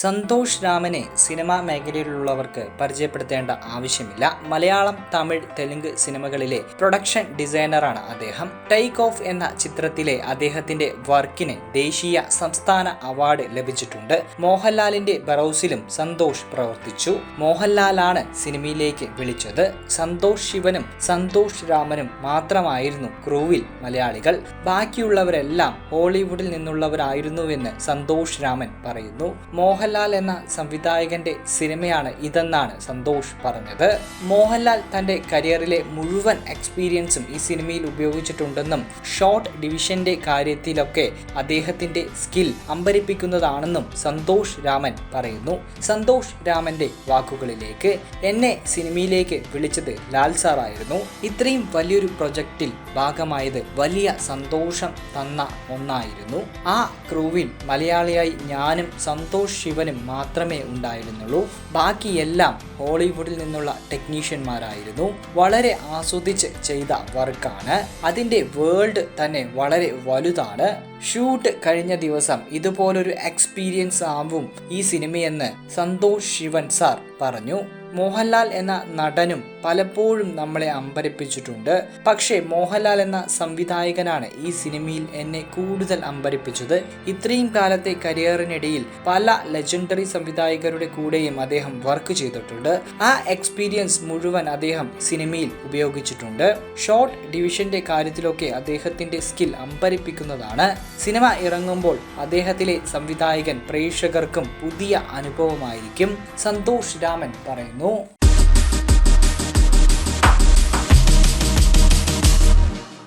സന്തോഷ് രാമനെ സിനിമാ മേഖലയിലുള്ളവർക്ക് പരിചയപ്പെടുത്തേണ്ട ആവശ്യമില്ല. മലയാളം തമിഴ് തെലുങ്ക് സിനിമകളിലെ പ്രൊഡക്ഷൻ ഡിസൈനറാണ് അദ്ദേഹം. ടേക്ക് ഓഫ് എന്ന ചിത്രത്തിലെ അദ്ദേഹത്തിന്റെ വർക്കിന് ദേശീയ സംസ്ഥാന അവാർഡ് ലഭിച്ചിട്ടുണ്ട്. മോഹൻലാലിന്റെ ബറൌസിലും സന്തോഷ് പ്രവർത്തിച്ചു. മോഹൻലാലാണ് സിനിമയിലേക്ക് വിളിച്ചത്. സന്തോഷ് ശിവനും സന്തോഷ് രാമനും മാത്രമായിരുന്നു ക്രൂവിൽ മലയാളികൾ. ബാക്കിയുള്ളവരെല്ലാം ഹോളിവുഡിൽ നിന്നുള്ളവരായിരുന്നുവെന്ന് സന്തോഷ് രാമൻ പറയുന്നു. മോഹൻലാൽ എന്ന സംവിധായകന്റെ സിനിമയാണ് ഇതെന്നാണ് സന്തോഷ് പറഞ്ഞത്. മോഹൻലാൽ തന്റെ കരിയറിലെ മുഴുവൻ എക്സ്പീരിയൻസും ഈ സിനിമയിൽ ഉപയോഗിച്ചിട്ടുണ്ടെന്നും ഷോർട്ട് ഡിവിഷന്റെ കാര്യത്തിലൊക്കെ അദ്ദേഹത്തിന്റെ സ്കിൽ അമ്പരിപ്പിക്കുന്നതാണെന്നും സന്തോഷ് രാമൻ പറയുന്നു. സന്തോഷ് രാമന്റെ വാക്കുകളിലേക്ക് എന്നെ സിനിമയിലേക്ക് വിളിച്ചത് ലാൽ സാറായിരുന്നു. ഇത്രയും വലിയൊരു പ്രൊജക്റ്റിൽ ഭാഗമായത് വലിയ സന്തോഷം തന്ന ഒന്നായിരുന്നു. ആ ക്രൂവിൽ മലയാളിയായി ഞാനും സന്തോഷ് ശിവനും മാത്രമേ ഉണ്ടായിരുന്നുള്ളൂ. ബാക്കിയെല്ലാം ഹോളിവുഡിൽ നിന്നുള്ള ടെക്നീഷ്യന്മാരായിരുന്നു. വളരെ ആസ്വദിച്ച് ചെയ്ത വർക്കാണ്. അതിന്റെ വേൾഡ് തന്നെ വളരെ വലുതാണ്. ഷൂട്ട് കഴിഞ്ഞ ദിവസം ഇതുപോലൊരു എക്സ്പീരിയൻസ് ആവും ഈ സിനിമയെന്ന് സന്തോഷ് ശിവൻ സാർ പറഞ്ഞു. മോഹൻലാൽ എന്ന നടനും പലപ്പോഴും നമ്മളെ അമ്പരിപ്പിച്ചിട്ടുണ്ട്. പക്ഷേ മോഹൻലാൽ എന്ന സംവിധായകനാണ് ഈ സിനിമയിൽ എന്നെ കൂടുതൽ അമ്പരിപ്പിച്ചത്. ഇത്രയും കാലത്തെ കരിയറിനിടയിൽ പല ലെജൻഡറി സംവിധായകരുടെ കൂടെയും അദ്ദേഹം വർക്ക് ചെയ്തിട്ടുണ്ട്. ആ എക്സ്പീരിയൻസ് മുഴുവൻ അദ്ദേഹം സിനിമയിൽ ഉപയോഗിച്ചിട്ടുണ്ട്. ഷോർട്ട് ഡിവിഷന്റെ കാര്യത്തിലൊക്കെ അദ്ദേഹത്തിന്റെ സ്കിൽ അമ്പരിപ്പിക്കുന്നതാണ്. സിനിമ ഇറങ്ങുമ്പോൾ അദ്ദേഹത്തിലെ സംവിധായകൻ പ്രേക്ഷകർക്കും പുതിയ അനുഭവമായിരിക്കും സന്തോഷ് രാമൻ പറയുന്നു.